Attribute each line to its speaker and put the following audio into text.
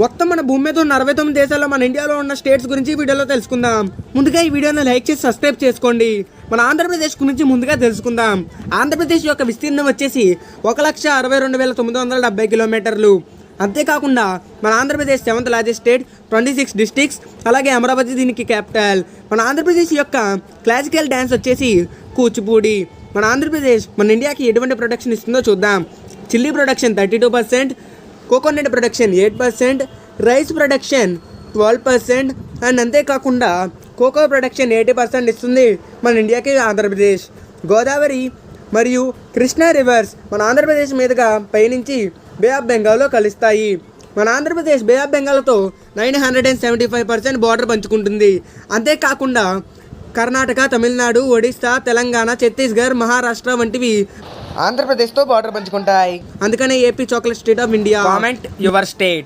Speaker 1: మొత్తం మన భూమి మీద ఉన్న అరవై తొమ్మిది దేశాల్లో మన ఇండియాలో ఉన్న స్టేట్స్ గురించి ఈ వీడియోలో తెలుసుకుందాం. ముందుగా ఈ వీడియోని లైక్ చేసి సబ్స్క్రైబ్ చేసుకోండి. మన ఆంధ్రప్రదేశ్ గురించి ముందుగా తెలుసుకుందాం. ఆంధ్రప్రదేశ్ యొక్క విస్తీర్ణం వచ్చేసి ఒక లక్ష అరవై రెండు వేల తొమ్మిది వందల డెబ్బై కిలోమీటర్లు. అంతేకాకుండా మన Andhra Pradesh seventh largest state twenty six districts అలాగే అమరావతి దీనికి క్యాపిటల్. మన ఆంధ్రప్రదేశ్ యొక్క క్లాసికల్ డ్యాన్స్ వచ్చేసి కూచిపూడి. మన ఆంధ్రప్రదేశ్ మన ఇండియాకి ఎటువంటి ప్రొడక్షన్ ఇస్తుందో చూద్దాం. Chilli production thirty two percent coconut production eight percent rice production twelve percent and అంతేకాకుండా కోకో ప్రొడక్షన్ ఎయిటీ పర్సెంట్ ఇస్తుంది మన ఇండియాకి ఆంధ్రప్రదేశ్. గోదావరి మరియు కృష్ణా రివర్స్ మన ఆంధ్రప్రదేశ్ మీదుగా పయనించి బే ఆఫ్ బెంగాల్లో కలుస్తాయి. మన Andhra Pradesh bay of బెంగాల్తో nine hundred and seventy five percent border పంచుకుంటుంది అంతేకాకుండా కర్ణాటక తమిళనాడు ఒడిస్సా తెలంగాణ ఛత్తీస్గఢ్ మహారాష్ట్ర వంటివి ఆంధ్రప్రదేశ్తో బార్డర్ పంచుకుంటాయి. అందుకనే AP chocolate state of India comment your state